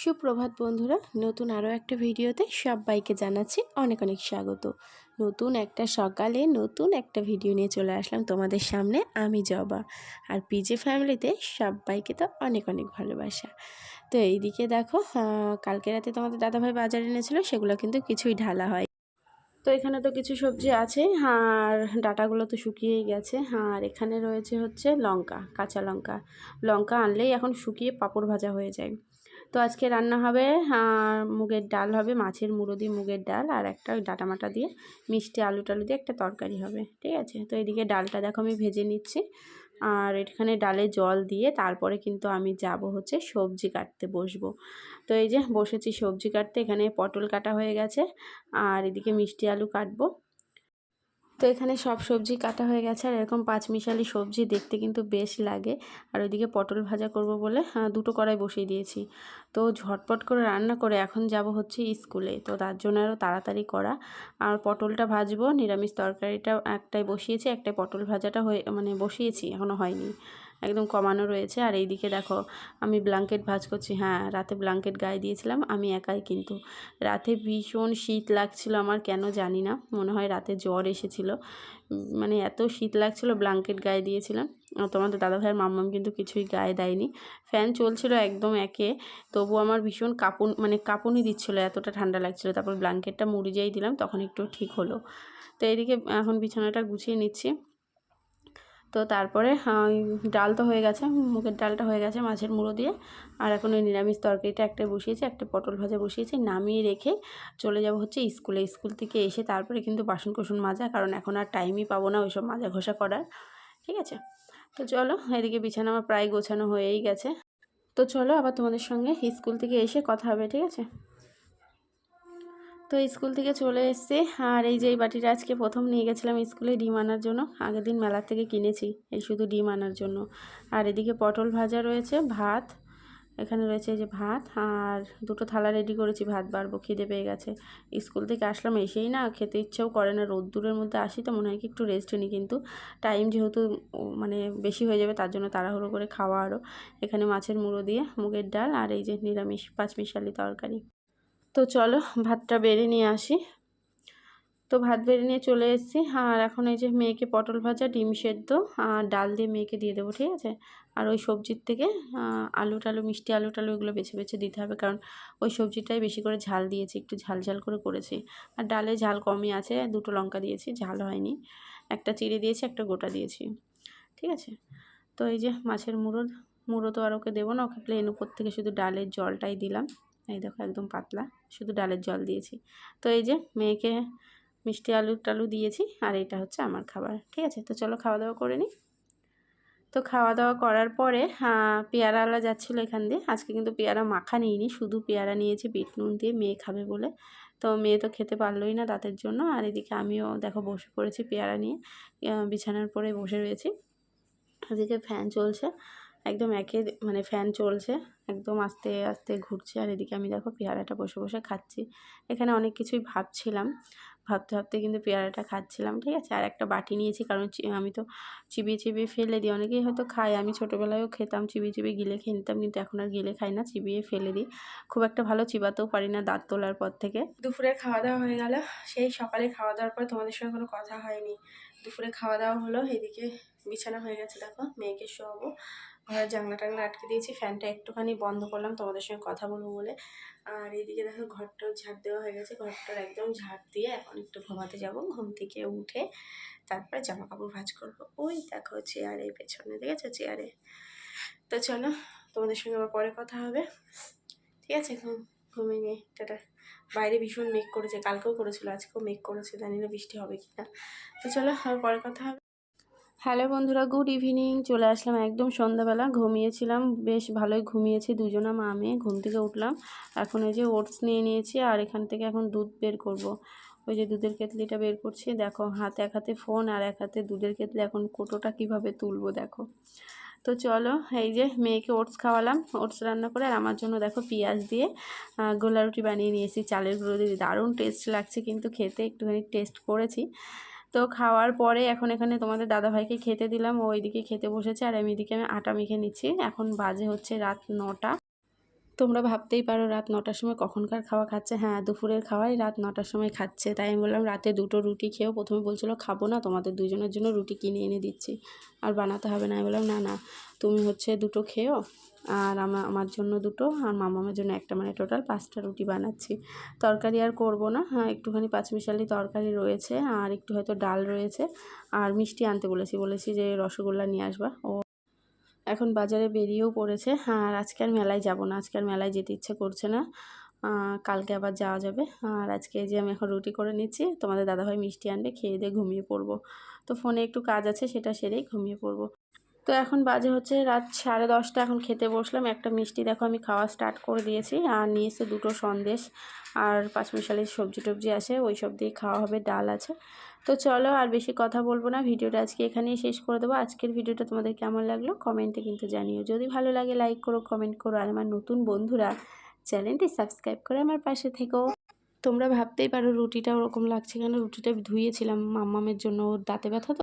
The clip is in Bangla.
সুপ্রভাত বন্ধুরা, নতুন আরও একটা ভিডিওতে সবাইকে জানাচ্ছি অনেক অনেক স্বাগত। নতুন একটা সকালে নতুন একটা ভিডিও নিয়ে চলে আসলাম তোমাদের সামনে, আমি জবা। আর পিজে ফ্যামিলিতে সবাইকে তো অনেক অনেক ভালোবাসা। তো এইদিকে দেখো কালকে রাতে তোমাদের দাদাভাই বাজারে এনেছিল, সেগুলো কিন্তু কিছুই ঢালা হয়। তো এখানে তো কিছু সবজি আছে, আর ডাটাগুলো তো শুকিয়েই গেছে। আর এখানে রয়েছে হচ্ছে লঙ্কা, কাঁচা লঙ্কা। লঙ্কা আনলেই এখন শুকিয়ে পাঁপড় ভাজা হয়ে যায়। তো আজকে রান্না হবে মুগের ডাল হবে, মাছের মুড়ো দিয়ে মুগের ডাল, আর একটা ডাটা মাটা দিয়ে মিষ্টি আলু টালু দিয়ে একটা তরকারি হবে, ঠিক আছে? তো এদিকে ডালটা দেখো আমি ভেজে নিচ্ছি, আর এখানে ডালে জল দিয়ে তারপরে কিন্তু আমি যাব হচ্ছে সবজি কাটতে বসবো। তো এই যে বসেছি সবজি কাটতে, এখানে পটল কাটা হয়ে গেছে, আর এদিকে মিষ্টি আলু কাটবো। তো এখানে সব সবজি কাটা হয়ে গেছে আর এরকম পাঁচমিশালি সবজি দেখতে কিন্তু বেশ লাগে। আর ওইদিকে পটল ভাজা করব বলে দুটো কড়াই বসিয়ে দিয়েছি। তো ঝটপট করে রান্না করে এখন যাব হচ্ছে স্কুলে। তো তার জন্য আরও তাড়াতাড়ি করা। আর পটলটা ভাজবো, নিরামিষ তরকারিটা একটাই বসিয়েছি, একটাই পটল ভাজাটা হয়ে মানে বসিয়েছি এখনও হয়নি। একদম কমানো রয়েছে। আর এই দিকে দেখো, আমি ব্ল্যাঙ্কেট ভাজ করছি। হ্যাঁ রাতে ব্ল্যাঙ্কেট গায়ে দিয়েছিলাম। আমি একাই কিন্তু। রাতে ভীষণ শীত লাগছিল আমার, কেন জানি না। মনে হয় রাতে জ্বর এসেছিল। মানে এত শীত লাগছিল ব্ল্যাঙ্কেট গায়ে দিয়েছিলাম। তোমাদের দাদা ভাইয়ের মাম্মাম কিন্তু কিছুই গায়ে দেয়নি। ফ্যান চলছিল একদম একে। তবু আমার ভীষণ কাঁপুন মানে কাঁপুনি দিচ্ছিল, এতটা ঠান্ডা লাগছিল। তারপর ব্ল্যাঙ্কেটটা মুড়ি যেই দিলাম, তখন একটু ঠিক হলো। তো এইদিকে এখন বিছানাটা গুছিয়ে নিচ্ছি। তো তারপরে ডাল তো হয়ে গেছে, মুগের ডালটা হয়ে গেছে মাছের মুড়ো দিয়ে। আর এখন ওই নিরামিষ তরকারিটা একটা বসিয়েছি, একটা পটল ভাজা বসিয়েছি, নামিয়ে রেখে চলে যাব হচ্ছে স্কুলে। স্কুল থেকে এসে তারপরে কিন্তু বাসন কোসন মাজা, কারণ এখন আর টাইমই পাবো না ওইসব মাজা ঘষা করার, ঠিক আছে? তো চলো, এদিকে বিছানা আমার প্রায় গোছানো হয়েই গেছে। তো চলো আবার তোমাদের সঙ্গে স্কুল থেকে এসে কথা হবে, ঠিক আছে? তো স্কুল থেকে চলে এসছে। আর এই যে এই বাটিটা আজকে প্রথম নিয়ে গেছিলাম স্কুলে ডিম আনার জন্য, আগের দিন মেলার থেকে কিনেছি এই শুধু ডিম আনার জন্য। আর এদিকে পটল ভাজা রয়েছে, ভাত, এখানে রয়েছে যে ভাত, আর দুটো থালা রেডি করেছি, ভাত বাড়বো, খিদে পেয়ে গেছে। স্কুল থেকে আসলাম, এসেই না খেতে ইচ্ছেও করে না, রোদ্দুরের মধ্যে আসি তো মনে হয় কি একটু রেস্ট নিই কিন্তু টাইম যেহেতু মানে বেশি হয়ে যাবে তার জন্য তাড়াহুড়ো করে খাওয়া আরও এখানে মাছের মুড়ো দিয়ে, মুগের ডাল, আর এই যে নিরামিষ, পাঁচমিশালি তরকারি। তো চলো ভাতটা বেড়ে নিয়ে আসি। তো ভাত বেড়ে নিয়ে চলে এসেছি। আর এখন এই যে মেয়েকে পটল ভাজা, ডিম সেদ্ধ আর ডাল দিয়ে মেয়েকে দিয়ে দেবো, ঠিক আছে? আর ওই সবজির থেকে আলু টালু, মিষ্টি আলু টালু এগুলো বেছে বেছে দিতে হবে, কারণ ওই সবজিটাই বেশি করে ঝাল দিয়েছি, একটু ঝাল ঝাল করে করেছি। আর ডালে ঝাল কমই আছে, দুটো লঙ্কা দিয়েছি, ঝাল হয়নি। একটা চিড়ে দিয়েছি, একটা গোটা দিয়েছি, ঠিক আছে? তো এই যে মাছের মুড়ো মুড়ো তো আর ওকে দেবো না, ওকে প্লেন উপর থেকে শুধু ডালের জলটাই দিলাম। এই দেখো একদম পাতলা, শুধু ডালের জল দিয়েছি। তো এই যে মেয়েকে মিষ্টি আলু টালু দিয়েছি, আর এটা হচ্ছে আমার খাবার, ঠিক আছে? তো চলো খাওয়া দাওয়া করে নিই। তো খাওয়া দাওয়া করার পরে পেয়ারাওয়ালা যাচ্ছিল এখান দিয়ে। আজকে কিন্তু পেয়ারা মাখা নিইনি, শুধু পেয়ারা নিয়েছি, বিট নুন দিয়ে মেয়ে খাবে বলে। তো মেয়ে তো খেতে পারলোই না দাঁতের জন্য, আর এদিকে আমিও দেখো বসে পড়েছি পেয়ারা নিয়ে বিছানার পরে বসে রয়েছি। এদিকে ফ্যান চলছে একদম একে মানে ফ্যান চলছে, একদম আস্তে আস্তে ঘুরছে। আর এদিকে আমি দেখো পেয়ারাটা বসে বসে খাচ্ছি। এখানে অনেক কিছুই ভাবছিলাম, ভাবতে ভাবতে কিন্তু পেয়ারাটা খাচ্ছিলাম, ঠিক আছে? আর একটা বাটি নিয়েছি, কারণ আমি তো চিবিয়ে চিবিয়ে ফেলে দিই। অনেকেই হয়তো খায়, আমি ছোটোবেলায়ও খেতাম, চিবিয়ে চিবিয়ে গিলে খেয়ে নিতাম, কিন্তু এখন আর গিলে খাই না, চিবিয়ে ফেলে দিই। খুব একটা ভালো চিবাতেও পারি না দাঁত তোলার পর থেকে। দুপুরে খাওয়া দাওয়া হয়ে গেল। সেই সকালে খাওয়া দাওয়ার পর তোমাদের সঙ্গে কোনো কথা হয়নি। দুপুরে খাওয়া দাওয়া হলো, এদিকে বিছানা হয়ে গেছে, দেখো, মেয়েকে শোয়াবো। ঘরের জানলা টাংলা আটকে দিয়েছি, ফ্যানটা একটুখানি বন্ধ করলাম তোমাদের সঙ্গে কথা বলব বলে। আর এইদিকে দেখো ঘরটাও ঝাড় দেওয়া হয়ে গেছে, ঘরটার একদম ঝাড় দিয়ে এখন একটু ঘুমাতে যাব। ঘুম থেকে উঠে তারপরে জামা কাপড় ভাজ করব। ওই দেখো চেয়ারে পেছনে, দেখেছ চেয়ারে? তো চলো, তোমাদের সঙ্গে আবার পরে কথা হবে। ঠিক আছে, ঘুম, ঘুমিয়ে নিয়ে টাটা। বাইরে ভীষণ মেঘ করেছে, কালকেও করেছিল, আজকেও মেঘ করেছে, জানি না বৃষ্টি হবে কি না তো চলো, আবার পরে কথা হবে। হ্যালো বন্ধুরা, গুড ইভিনিং। চলে আসলাম একদম সন্ধ্যাবেলা। ঘুমিয়েছিলাম, বেশ ভালোই ঘুমিয়েছি দুজনা, মা, মেয়ে। ঘুম থেকে উঠলাম। এখন এই যে ওটস নিয়ে নিয়েছি আর এখান থেকে এখন দুধ বের করব। ওই যে দুধের কেতলিটা বের করছি। দেখো, হাতে এক হাতে ফোন আর এক হাতে দুধের কেতলি এখন কোটোটা কীভাবে তুলবো দেখো। তো চলো, এই যে মেয়েকে ওটস খাওয়ালাম। ওটস রান্না করে আর আমার জন্য দেখো পেঁয়াজ দিয়ে গোলা রুটি বানিয়ে নিয়েছি, চালের গুঁড়ো দিয়ে। দারুণ টেস্ট লাগছে কিন্তু খেতে। একটুখানি টেস্ট করেছি। তো খাওয়ার পরে এখন এখানে তোমাদের দাদাভাইকে খেতে দিলাম। ও ওইদিকে খেতে বসেছে আর আমি এদিকে আমি আটা মেখে নিচ্ছি। এখন বাজে হচ্ছে রাত নটা। তোমরা ভাবতেই পারো রাত নটার সময় কখনকার খাওয়া খাচ্ছে। হ্যাঁ দুপুরের খাওয়াই রাত নটার সময় খাচ্ছে। তাই আমি বললাম, রাতে দুটো রুটি খেয়েও প্রথমে বলছিল, খাব না, তোমাদের দুজনের জন্য রুটি কিনে এনে দিচ্ছি। আর বানাতে হবে না। আমি বললাম, না না, তুমি হচ্ছে দুটো খেয়েও আর আমার আমার জন্য দুটো আর মামামের জন্য একটা। মানে টোটাল পাঁচটা রুটি বানাচ্ছি। তরকারি আর করব না। হ্যাঁ একটুখানি পাঁচমিশালি তরকারি রয়েছে আর একটু হয়তো ডাল রয়েছে। আর মিষ্টি আনতে বলেছি। বলেছি যে রসগোল্লা নিয়ে আসবা। ও এখন বাজারে বেরিয়েও পড়েছে। হ্যাঁ আর আজকে আর মেলায় যাব না। আজকে আর মেলায় যেতে ইচ্ছে করছে না। কালকে আবার যাওয়া যাবে। আর আজকে যে আমি এখন রুটি করে নিচ্ছি, তোমাদের দাদাভাই মিষ্টি আনবে, খেয়ে দিয়ে ঘুমিয়ে পড়ব। তো ফোনে একটু কাজ আছে, সেটা সেরেই ঘুমিয়ে পড়ব। তো এখন বাজে হচ্ছে রাত সাড়ে দশটা। এখন খেতে বসলাম। একটা মিষ্টি দেখো, আমি খাওয়া স্টার্ট করে দিয়েছি। আর নিয়ে এসে দুটো সন্দেশ। আর পাঁচমিশালির সবজি টবজি আছে ওই সব দিয়ে খাওয়া হবে, ডাল আছে। তো চলো আর বেশি কথা বলব না। ভিডিওটা আজকে এখানেই শেষ করে দেবো। আজকের ভিডিওটা তোমাদের কেমন লাগল কমেন্টে কিন্তু জানিও। যদি ভালো লাগে লাইক করো, কমেন্ট করো আর আমার নতুন বন্ধুরা চ্যানেলটি সাবস্ক্রাইব করে আমার পাশে থেকো। তোমরা ভাবতেই পারো রুটিটা ওরকম লাগছে কেন? রুটিটা ধুয়েছিলাম মাম্মামের জন্য, ওর দাঁতে ব্যথা তো